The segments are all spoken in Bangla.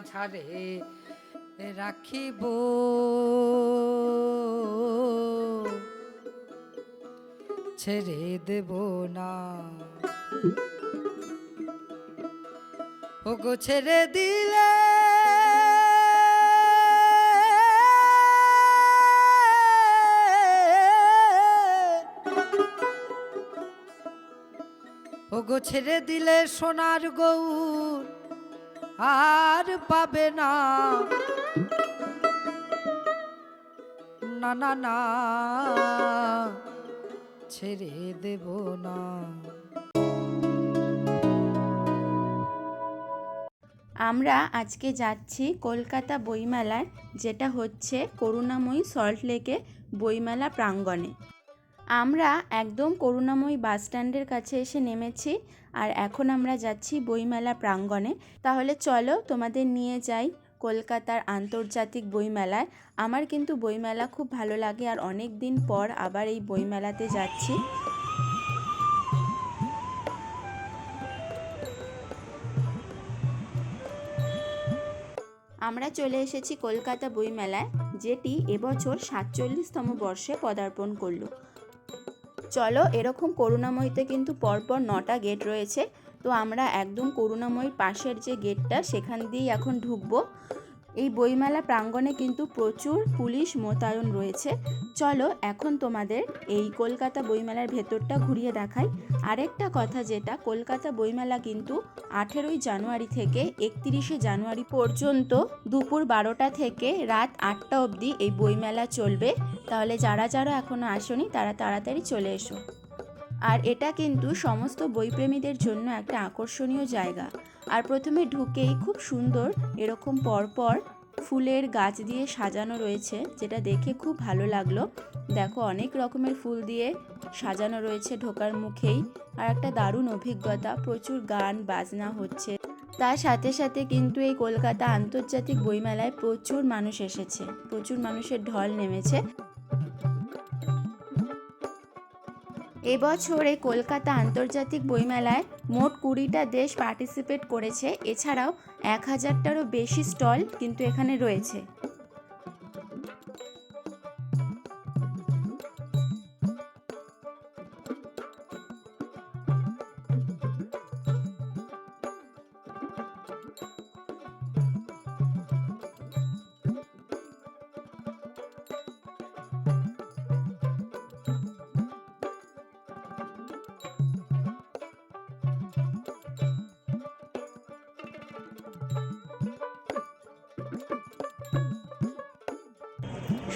মাঝারে রাখিব। ছেড়ে দেব না। ওগো ছেড়ে দিলে ওগো ছেড়ে দিলে সোনার গৌর আর পাবে না। না না না, ছেড়ে দেব না। আমরা আজকে যাচ্ছি কলকাতা বইমেলায় যেটা হচ্ছে করুণাময়ী সল্ট লেকে বইমেলা প্রাঙ্গণে। আমরা একদম করুণাময়ী বাস স্ট্যান্ডের কাছে এসে নেমেছি আর এখন আমরা যাচ্ছি বইমেলা প্রাঙ্গণে। তাহলে চলো তোমাদের নিয়ে যাই কলকাতার আন্তর্জাতিক বইমেলায়। আমার কিন্তু বইমেলা খুব ভালো লাগে আর অনেক দিন পর আবার এই বইমেলাতে যাচ্ছি। আমরা চলে এসেছি কলকাতা বইমেলায়, যেটি এবছর সাতচল্লিশতম বর্ষে পদার্পণ করল। চলো এরকম করুণাময়ীতে কিন্তু পরপর নটা গেট রয়েছে। তো আমরা একদম করুণাময়ীর পাশের যে গেটটা সেখান দিয়েই এখন ঢুকবো। এই বইমেলা প্রাঙ্গণে কিন্তু প্রচুর পুলিশ মোতায়েন রয়েছে। চলো এখন তোমাদের এই কলকাতা বইমেলার ভেতরটা ঘুরিয়ে দেখাই। আরেকটা কথা যেটা, কলকাতা বইমেলা কিন্তু আঠেরোই জানুয়ারি থেকে একত্রিশে জানুয়ারি পর্যন্ত দুপুর বারোটা থেকে রাত আটটা অবধি এই বইমেলা চলবে। তাহলে যারা যারা এখনও আসনি, তারা তাড়াতাড়ি চলে এসো। আর এটা কিন্তু সমস্ত বইপ্রেমীদের জন্য একটা আকর্ষণীয় জায়গা। আর প্রথমে ঢুকেই খুব সুন্দর এরকম পরপর ফুলের গাছ দিয়ে সাজানো রয়েছে, যেটা দেখে খুব ভালো লাগল। দেখো, অনেক রকমের ফুল দিয়ে সাজানো রয়েছে ঢোকার মুখেই। আর একটা দারুণ অভিজ্ঞতা, প্রচুর গান, বাজনা হচ্ছে। তার সাথে সাথে কিন্তু এই কলকাতা আন্তর্জাতিক বইমেলায় প্রচুর মানুষ এসেছে, প্রচুর মানুষের ঢল নেমেছে। এবছর কলকাতা আন্তর্জাতিক বইমেলায় মোট কুড়িটা দেশ পার্টিসিপেট করেছে। এছাড়াও এক হাজারটারও বেশি স্টল কিন্তু এখানে রয়েছে।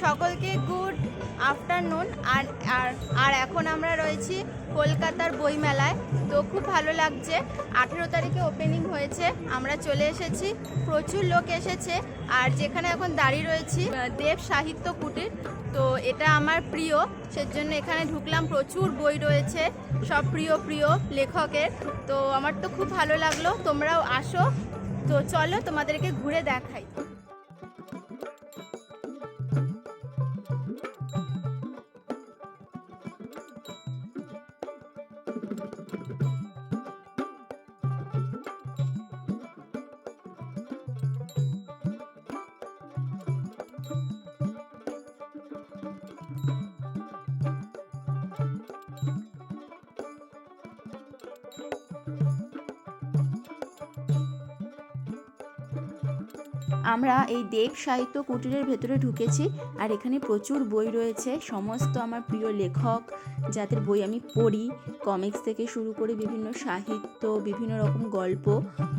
সকলকে গুড আফটারনুন। আর আর আর এখন আমরা রয়েছি কলকাতার বইমেলায়। তো খুব ভালো লাগছে। আঠেরো তারিখে ওপেনিং হয়েছে। আমরা চলে এসেছি। প্রচুর লোক এসেছে। আর যেখানে এখন দাঁড়িয়ে রয়েছি দেব সাহিত্য কুটির। তো এটা আমার প্রিয়। সেজন্য এখানে ঢুকলাম। প্রচুর বই রয়েছে। সব প্রিয় প্রিয় লেখকের। তো আমার তো খুব ভালো লাগল। তোমরাও আসো। তো চলো তোমাদেরকে ঘুরে দেখাই। আমরা এই দেব সাহিত্য কুটিরের ভেতরে ঢুকেছি আর এখানে প্রচুর বই রয়েছে। সমস্ত আমার প্রিয় লেখক যাদের বই আমি পড়ি কমিক্স থেকে শুরু করে বিভিন্ন সাহিত্য, বিভিন্ন রকম গল্প,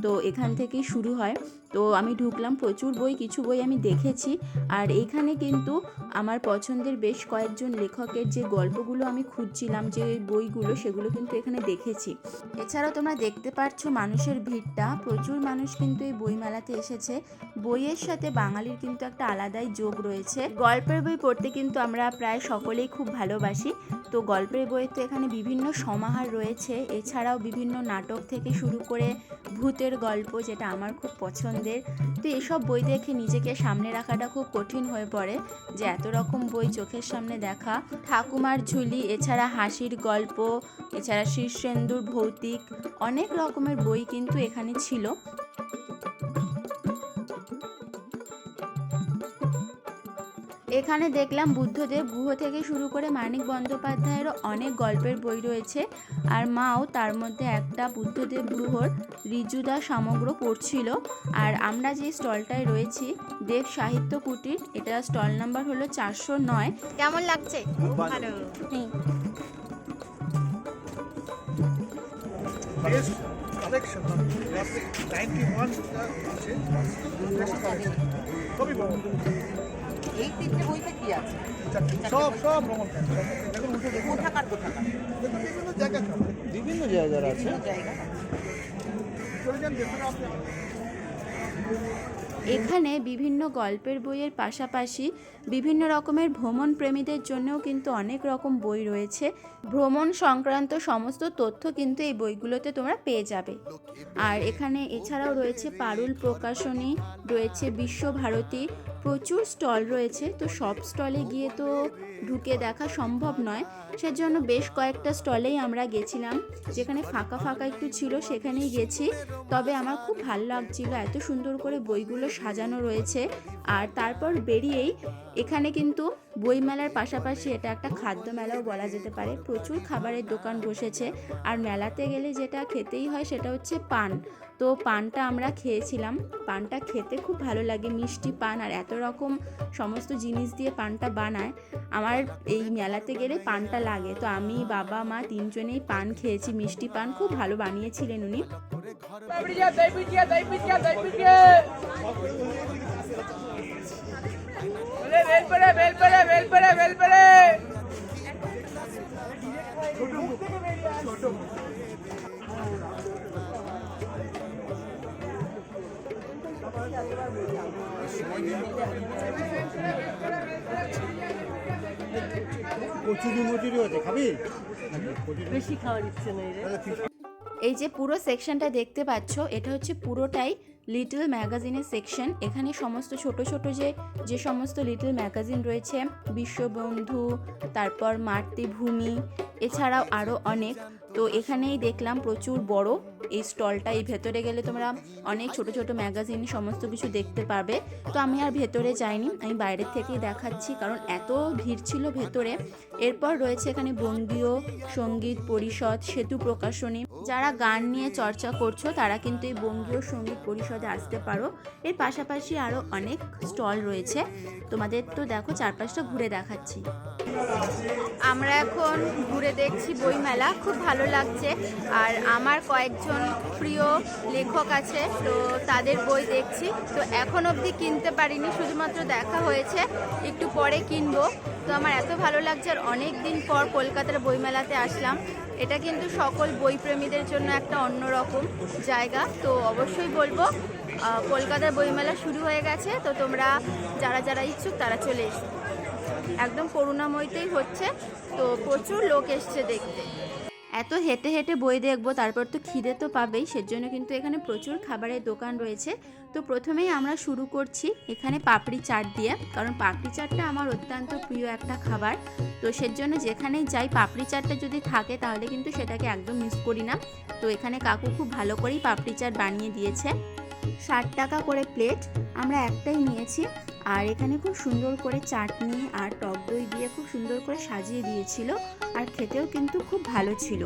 তো এখান থেকেই শুরু হয়। তো আমি ঢুকলাম, প্রচুর বই, কিছু বই আমি দেখেছি। আর এইখানে কিন্তু আমার পছন্দের বেশ কয়েকজন লেখকের যে গল্পগুলো আমি খুঁজছিলাম, যে বইগুলো, সেগুলো কিন্তু এখানে দেখেছি। এছাড়াও তোমরা দেখতে পাচ্ছ মানুষের ভিড়টা। প্রচুর মানুষ কিন্তু এই বইমেলাতে এসেছে। বইয়ের সাথে বাঙালির কিন্তু একটা আলাদাই যোগ রয়েছে। গল্পের বই পড়তে কিন্তু আমরা প্রায় সকলেই খুব ভালোবাসি। তো গল্পের বইয়ে তো এখানে বিভিন্ন সমাহার রয়েছে। এছাড়াও বিভিন্ন নাটক থেকে শুরু করে ভূতের গল্প, যেটা আমার খুব পছন্দের তো এসব বই দেখে নিজেকে সামনে রাখাটা খুব কঠিন হয়ে পড়ে যে এত রকম বই চোখের সামনে দেখা। ঠাকুমার ঝুলি, এছাড়া হাসির গল্প, এছাড়া শীর্ষেন্দুর ভৌতিক, অনেক রকমের বই কিন্তু এখানে ছিল। এখানে দেখলাম বুদ্ধদেব গুহ থেকে শুরু করে মানিক বন্দ্যোপাধ্যায়েরও অনেক গল্পের বই রয়েছে। আর মাও তার মধ্যে একটা বুদ্ধদেব গুহর রিজুদা সমগ্র পড়ছিল। আর আমরা যে স্টলটায় রয়েছি দেব সাহিত্য কুটির এটা স্টল নাম্বার হলো চারশো নয়। কেমন লাগছে? ভালো। আছে। সবই ভ্রমণ এই তিনটে বইতে কি আছে? সব সব ভ্রমণ কোথাকার কোথাকার? বিভিন্ন জায়গা বিভিন্ন জায়গার আছে। এখানে বিভিন্ন গল্পের বইয়ের পাশাপাশি বিভিন্ন রকমের ভ্রমণ প্রেমীদের জন্যও কিন্তু অনেক রকম বই রয়েছে। ভ্রমণ সংক্রান্ত সমস্ত তথ্য কিন্তু এই বইগুলোতে তোমরা পেয়ে যাবে। আর এখানে এছাড়াও রয়েছে পারুল প্রকাশনী রয়েছে বিশ্বভারতী প্রচুর স্টল রয়েছে, তো সব স্টলে গিয়ে তো ঢুকে দেখা সম্ভব নয়। সেজন্য বেশ কয়েকটা স্টলেই আমরা গেছিলাম, যেখানে ফাঁকা ফাঁকা একটু ছিল সেখানেই গেছি। তবে আমার খুব ভালো লাগছিল, এত সুন্দর করে বইগুলো সাজানো রয়েছে। আর তারপর বেরিয়েই এখানে কিন্তু বইমেলার পাশাপাশি এটা একটা খাদ্য মেলাও বলা যেতে পারে। প্রচুর খাবারের দোকান বসেছে, আর মেলাতে গেলে যেটা খেতেই হয় সেটা হচ্ছে পান। তো পানটা আমরা খেয়েছিলাম। পানটা খেতে খুব ভালো লাগে মিষ্টি পান আর এত রকম সমস্ত জিনিস দিয়ে পানটা বানায়। আমার এই মেলাতে গেলে পানটা লাগে। তো আমি বাবা মা তিনজনেই পান খেয়েছি মিষ্টি পান খুব ভালো বানিয়েছিলেন উনি। Bibliya, এই যে পুরো সেকশনটা দেখতে পাচ্ছ এটা হচ্ছে পুরোটাই লিটল ম্যাগাজিনের সেকশন এখানে সমস্ত ছোট ছোট যে যে সমস্ত লিটল ম্যাগাজিন রয়েছে বিশ্ববন্ধু তারপর মাতৃভূমি এছাড়াও আরও অনেক। তো এখানেই দেখলাম প্রচুর বড় এই স্টলটা। এই ভেতরে গেলে তোমরা অনেক ছোট ছোট ম্যাগাজিন সমস্ত কিছু দেখতে পাবে। তো আমি আর ভেতরে যাইনি, আমি বাইরের থেকেই দেখাচ্ছি, কারণ এত ভিড় ছিল ভেতরে। এরপর রয়েছে এখানে বঙ্গীয় সংগীত পরিষদ, সেতু প্রকাশনী। যারা গান নিয়ে চর্চা করছ, তারা কিন্তু এই বঙ্গীয় সংগীত পরিষদে আসতে পারো। এর পাশাপাশি আরও অনেক স্টল রয়েছে। তোমাদের তো দেখো, চারপাশটা ঘুরে দেখাচ্ছি। আমরা এখন ঘুরে দেখছি বইমেলা। খুব ভালো লাগছে। আর আমার কয়েকজন প্রিয় লেখক আছে, তো তাদের বই দেখছি। তো এখন অবধি কিনতে পারিনি, শুধুমাত্র দেখা হয়েছে। একটু পরে কিনবো। তো আমার এত ভালো লাগছে, আর অনেক দিন পর কলকাতার বইমেলাতে আসলাম। এটা কিন্তু সকল বইপ্রেমীদের জন্য একটা অন্যরকম জায়গা। তো অবশ্যই বলব কলকাতার বইমেলা শুরু হয়ে গেছে। তো তোমরা যারা যারা ইচ্ছুক তারা চলে এসো। একদম করুণাময়তেই হচ্ছে। তো প্রচুর লোক এসছে দেখতে। এত হেঁটে হেঁটে বই দেখব, তারপর তো খিদে তো পাবেই, সেজন্য কিন্তু এখানে প্রচুর খাবারের দোকান রয়েছে। তো প্রথমেই আমরা শুরু করছি এখানে পাপড়ি চাট দিয়ে, কারণ পাপড়ি চাটটা আমার অত্যন্ত প্রিয় একটা খাবার। তো সেজন্য যেখানেই যাই, পাপড়ি চাটটা যদি থাকে, তাহলে কিন্তু সেটাকে একদম মিস করি না। তো এখানে কাকু খুব ভালো করেই পাপড়ি চাট বানিয়ে দিয়েছে। ষাট টাকা করে প্লেট আমরা একটাই নিয়েছি। আর এখানে খুব সুন্দর করে চাটনি আর টক দই দিয়ে খুব সুন্দর করে সাজিয়ে দিয়েছিল। আর খেতেও কিন্তু খুব ভালো ছিল।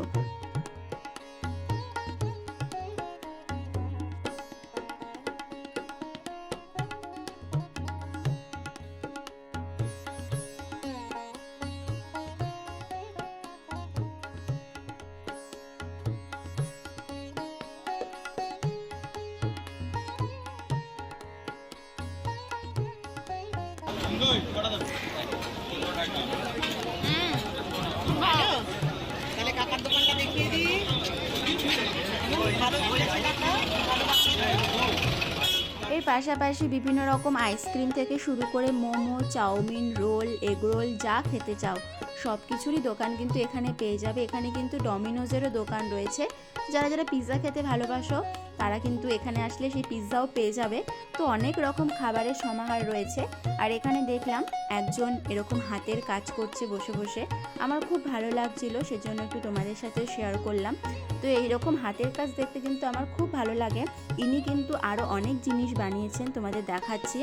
এর পাশাপাশি বিভিন্ন রকম আইসক্রিম থেকে শুরু করে মোমো, চাউমিন, রোল এগরোল যা খেতে চাও সব কিছুরই দোকান কিন্তু এখানে পেয়ে যাবে। এখানে কিন্তু ডমিনোজেরও দোকান রয়েছে। যারা যারা পিৎজা খেতে ভালোবাসো তারা কিন্তু এখানে আসলে সেই পিৎজাও পেয়ে যাবে। তো অনেক রকম খাবারের সমাহার রয়েছে। আর এখানে দেখলাম একজন এরকম হাতের কাজ করছে বসে বসে। আমার খুব ভালো লাগছিল, সেজন্য একটু তোমাদের সাথে শেয়ার করলাম। তো এইরকম হাতের কাজ দেখতে কিন্তু আমার খুব ভালো লাগে। ইনি কিন্তু আরও অনেক জিনিস বানিয়েছেন, তোমাদের দেখাচ্ছি।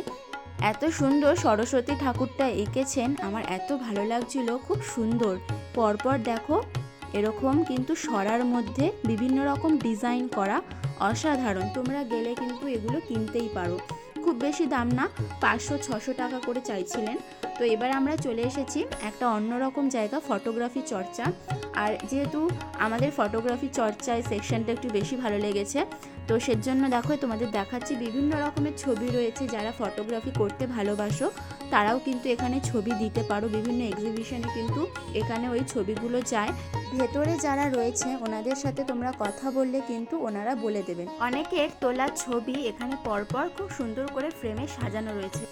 এত সুন্দর সরস্বতী ঠাকুরটা এঁকেছেন, আমার এত ভালো লাগছিল, খুব সুন্দর। পরপর দেখো, এরকম কিন্তু সরার মধ্যে বিভিন্ন রকম ডিজাইন করা। অসাধারণ। তোমরা গেলে কিন্তু এগুলো কিনতেই পারো। খুব বেশি দাম না, পাঁচশো, ছশো টাকা করে চাইছিলেন। তো এবার আমরা চলে এসেছি একটা অন্যরকম জায়গা, ফটোগ্রাফি চর্চা। আর যেহেতু আমাদের ফটোগ্রাফি চর্চায় সেকশনটা একটু বেশি ভালো লেগেছে, তো সেজন্য দেখো তোমাদের দেখাচ্ছি বিভিন্ন রকমের ছবি রয়েছে যারা ফটোগ্রাফি করতে ভালোবাসো। তারাও কিন্তু এখানে ছবি দিতে পারো। বিভিন্ন এক্সিবিশনে কিন্তু এখানে ওই ছবিগুলো যায়। ভেতরে যারা রয়েছে, ওনাদের সাথে তোমরা কথা বললে কিন্তু ওনারা বলে দেবেন। অনেকের তোলা ছবি এখানে পরপর খুব সুন্দর করে ফ্রেমে সাজানো রয়েছে।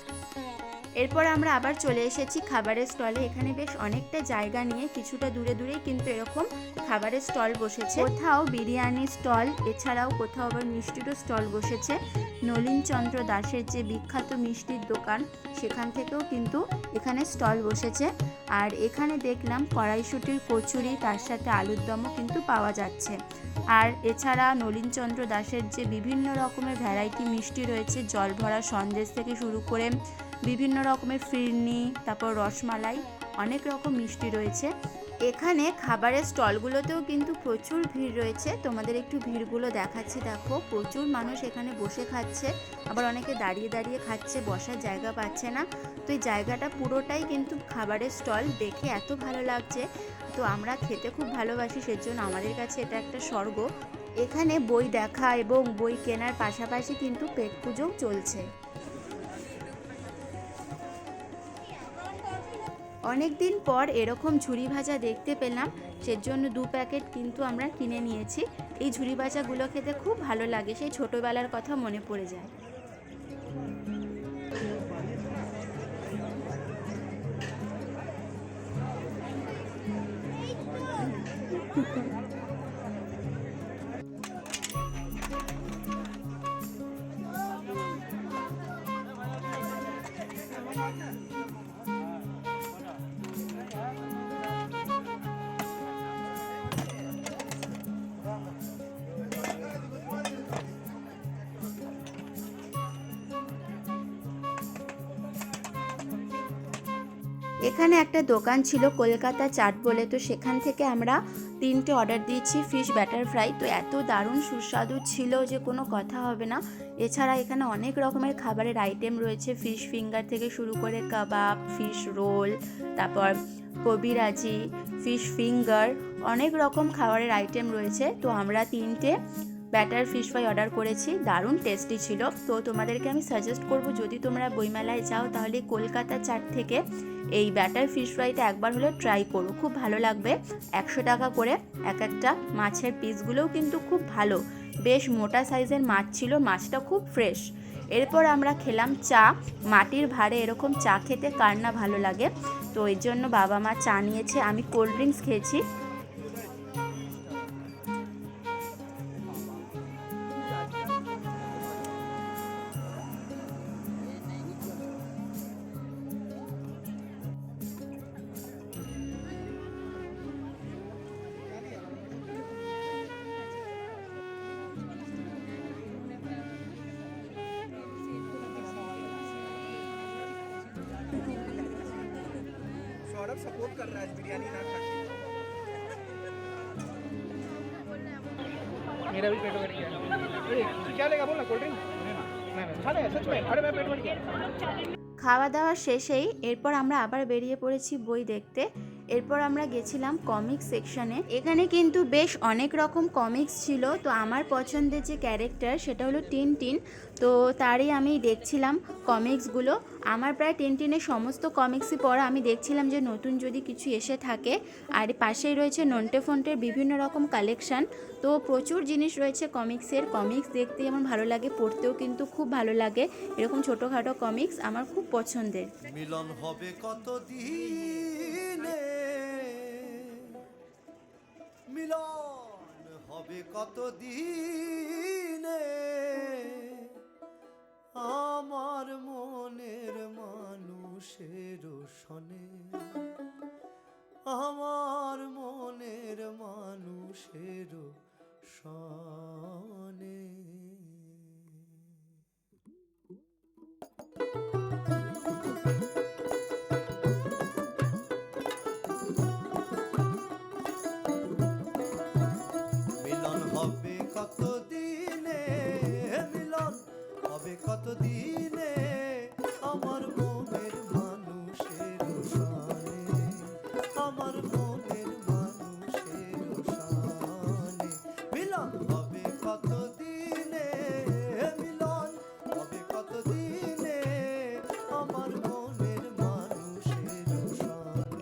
এরপর আমরা আবার চলে এসেছি খাবারের স্টলে। এখানে বেশ অনেকটা জায়গা নিয়ে কিছুটা দূরে দূরেই কিন্তু এরকম খাবারের স্টল বসেছে। কোথাও বিরিয়ানি স্টল, এছাড়াও কোথাও আবার মিষ্টিরও স্টল বসেছে। নলিনচন্দ্র দাসের যে বিখ্যাত মিষ্টির দোকান, সেখান থেকেও কিন্তু এখানে স্টল বসেছে। আর এখানে দেখলাম কড়াইশুটির কচুরি, তার সাথে আলুর দমও কিন্তু পাওয়া যাচ্ছে। আর এছাড়া নলিনচন্দ্র দাসের যে বিভিন্ন রকমের ভ্যারাইটি মিষ্টি রয়েছে জল ভরা সন্দেশ থেকে শুরু করে বিভিন্ন রকমের ফিরনি, তারপর রসমালাই, অনেক রকম মিষ্টি রয়েছে। এখানে খাবারের স্টলগুলোতেও কিন্তু প্রচুর ভিড় রয়েছে। তোমাদের একটু ভিড়গুলো দেখাচ্ছি, দেখো। প্রচুর মানুষ এখানে বসে খাচ্ছে। আবার অনেকে দাঁড়িয়ে দাঁড়িয়ে খাচ্ছে, বসার জায়গা পাচ্ছে না। তো এই জায়গাটা পুরোটাই কিন্তু খাবারের স্টল। দেখে এত ভালো লাগছে। তো আমরা খেতে খুব ভালোবাসি, সেজন্য আমাদের কাছে এটা একটা স্বর্গ। এখানে বই দেখা এবং বই কেনার পাশাপাশি কিন্তু পেট পুজোও চলছে। অনেক দিন পর এরকম ঝুরি ভাজা দেখতে পেলাম, সেজন্য দু প্যাকেট কিন্তু আমরা কিনে নিয়েছি। এই ঝুরি ভাজাগুলো খেতে খুব ভালো লাগে, সেই ছোটোবেলার কথা মনে পড়ে যায়। এখানে একটা দোকান ছিল কলকাতা চাট বলে। তো সেখান থেকে আমরা তিনটে অর্ডার দিয়েছি ফিশ ব্যাটার ফ্রাই তো এত দারুণ সুস্বাদু ছিল যে কোনো কথা হবে না। এছাড়া এখানে অনেক রকমের খাবারের আইটেম রয়েছে। ফিশ ফিঙ্গার থেকে শুরু করে কাবাব ফিশ রোল তারপর কবিরাজি ফিশ ফিঙ্গার অনেক রকম খাবারের আইটেম রয়েছে। তো আমরা তিনটে ব্যাটার ফিশ ফ্রাই অর্ডার করেছি, দারুণ টেস্টি ছিল। তো তোমাদেরকে আমি সাজেস্ট করব, যদি তোমরা বইমেলায় যাও, তাহলে কলকাতা চাট থেকে এই ব্যাটার ফিশ ফ্রাইটা একবার হলে ট্রাই করো, খুব ভালো লাগবে। একশো টাকা করে এক একটা মাছের পিসগুলোও কিন্তু খুব ভালো। বেশ মোটা সাইজের মাছ ছিল, মাছটা খুব ফ্রেশ এরপর আমরা খেলাম চা, মাটির ভাড়ে এরকম চা খেতে কার না ভালো লাগে? তো এই জন্য বাবা মা চা নিয়েছে, আমি কোল্ড ড্রিঙ্কস খেয়েছি। सपोर्ट कर रहा है बिरयानी ना खा मेरा भी पेट भर गया तू क्या लेगा बोल ना कोल्ड ड्रिंक नहीं नहीं खा ले सच में अरे मैं पेट भर गया খাওয়া দাওয়া শেষেই এরপর আমরা আবার বেরিয়ে পড়েছি বই দেখতে এরপর আমরা গেছিলাম কমিক্স সেকশনে এখানে কিন্তু বেশ অনেক রকম কমিক্স ছিল। তো আমার পছন্দের যে ক্যারেক্টার সেটা হলো টিন টিন তো তারই আমি দেখছিলাম কমিক্সগুলো আমার প্রায় টিন টিনের সমস্ত কমিক্সই পড়া। আমি দেখছিলাম যে নতুন যদি কিছু এসে থাকে। আর পাশেই রয়েছে নন্টে ফন্টের বিভিন্ন রকম কালেকশান তো প্রচুর জিনিস রয়েছে কমিক্সের কমিক্স দেখতে যেমন ভালো লাগে, পড়তেও কিন্তু খুব ভালো লাগে। এরকম ছোটোখাটো কমিক্স আমার খুব পছন্দের। মিলন হবে কত মিলন হবে কত দিনে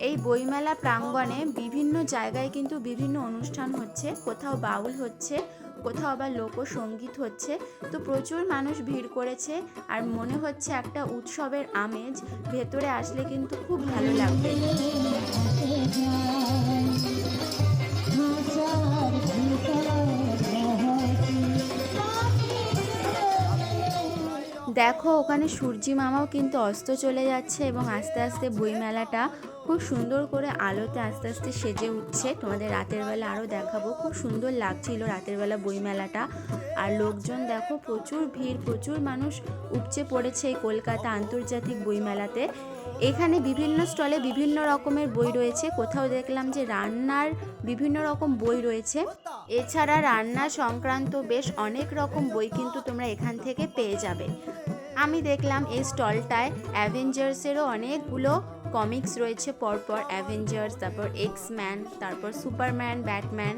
এই বইমেলা প্রাঙ্গণে বিভিন্ন জায়গায় কিন্তু বিভিন্ন অনুষ্ঠান হচ্ছে। কোথাও বাউল হচ্ছে, কোথাও আবার লোকসঙ্গীত হচ্ছে। তো প্রচুর মানুষ ভিড় করেছে আর মনে হচ্ছে একটা উৎসবের আমেজ ভেতরে আসলে কিন্তু খুব ভালো লাগবে। দেখো, ওখানে সূর্যি মামাও কিন্তু অস্ত চলে যাচ্ছে এবং আস্তে আস্তে বইমেলাটা খুব সুন্দর করে আলোতে আস্তে আস্তে সেজে উঠছে। তোমাদের রাতের বেলা আরও দেখাবো। খুব সুন্দর লাগছিল রাতের বেলা বইমেলাটা। আর লোকজন দেখো, প্রচুর ভিড়, প্রচুর মানুষ উপচে পড়েছে এই কলকাতা আন্তর্জাতিক বইমেলাতে। এখানে বিভিন্ন স্টলে বিভিন্ন রকমের বই রয়েছে। কোথাও দেখলাম যে রান্নার বিভিন্ন রকম বই রয়েছে। এছাড়া রান্না সংক্রান্ত বেশ অনেক রকম বই কিন্তু তোমরা এখান থেকে পেয়ে যাবে। আমি দেখলাম এই স্টলটায় অ্যাভেঞ্জার্সেরও অনেকগুলো কমিক্স রয়েছে। পরপর অ্যাভেঞ্জার্স, তারপর এক্স ম্যান তারপর সুপারম্যান ব্যাটম্যান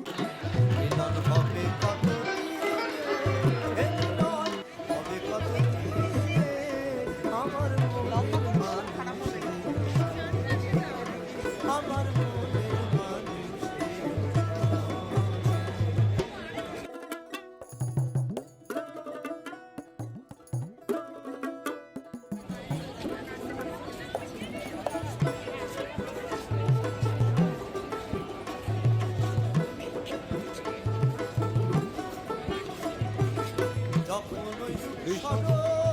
স্মরণ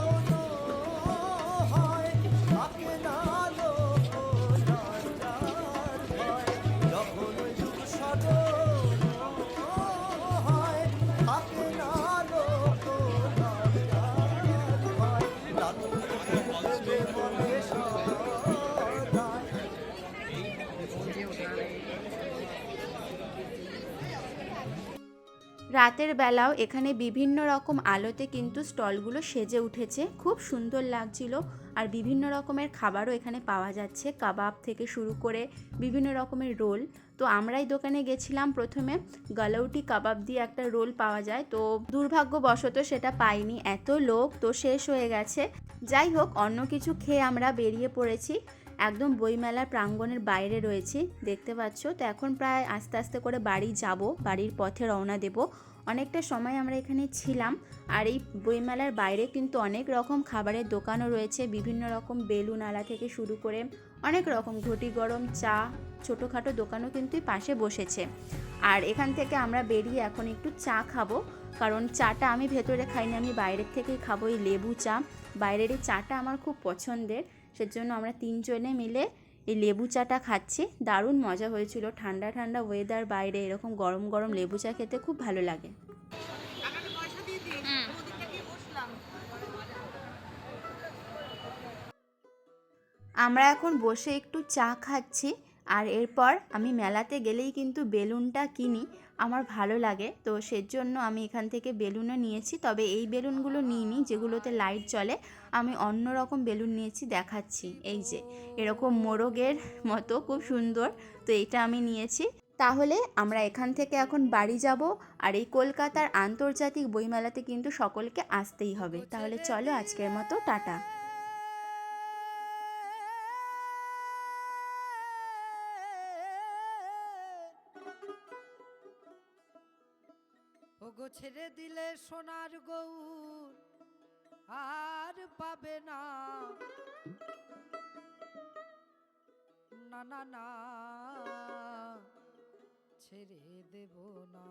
রাতের বেলাও এখানে বিভিন্ন রকম আলোতে কিন্তু স্টলগুলো সেজে উঠেছে। খুব সুন্দর লাগছিল আর বিভিন্ন রকমের খাবারও এখানে পাওয়া যাচ্ছে। কাবাব থেকে শুরু করে বিভিন্ন রকমের রোল। তো আমরাই দোকানে গেছিলাম প্রথমে। গালৌটি কাবাব দিয়ে একটা রোল পাওয়া যায়। তো দুর্ভাগ্যবশত সেটা পাইনি। এত লোক, তো শেষ হয়ে গেছে। যাই হোক, অন্য কিছু খেয়ে আমরা বেরিয়ে পড়েছি। একদম বইমেলার প্রাঙ্গণের বাইরে রয়েছি। দেখতে পাচ্ছ? তো এখন প্রায় আস্তে আস্তে করে বাড়ি যাব। বাড়ির পথে রওনা দেব। অনেকটা সময় আমরা এখানে ছিলাম। আর এই বইমেলার বাইরে কিন্তু অনেক রকম খাবারের দোকানও রয়েছে। বিভিন্ন রকম বেলুন আলা থেকে শুরু করে অনেক রকম ঘটি গরম চা, ছোটোখাটো দোকানও কিন্তু পাশে বসেছে। আর এখান থেকে আমরা বেরিয়ে এখন একটু চা খাব। কারণ চাটা আমি ভেতরে খাইনি, আমি বাইরের থেকেই খাব। এই লেবু চা। বাইরের এই চাটা আমার খুব পছন্দের। সেজন্য আমরা তিনজনে মিলে এই লেবু চাটা খাচ্ছি দারুণ মজা হয়েছিল। ঠান্ডা ঠান্ডা ওয়েদার বাইরে এরকম গরম গরম লেবু চা খেতে খুব ভালো লাগে। আমরা এখন বসে একটু চা খাচ্ছি আর এরপর আমি মেলাতে গেলেই কিন্তু বেলুনটা কিনি। আমার ভালো লাগে তো সেজন্য আমি এখান থেকে বেলুনও নিয়েছি তবে এই বেলুনগুলো নিইনি যেগুলোতে লাইট জ্বলে। আমি অন্য রকম বেলুন নিয়েছি, দেখাচ্ছি। এই যে, এরকম মোরগের মতো, খুব সুন্দর। তো এটা আমি নিয়েছি। তাহলে আমরা এখান থেকে এখন বাড়ি যাব আর এই কলকাতার আন্তর্জাতিক বইমেলাতে কিন্তু সকলকে আসতেই হবে। তাহলে চলো আজকের মতো, টাটা। ছেড়ে দিলে সোনার গৌর। আর পাবে না। না না না ছেড়ে দেব না।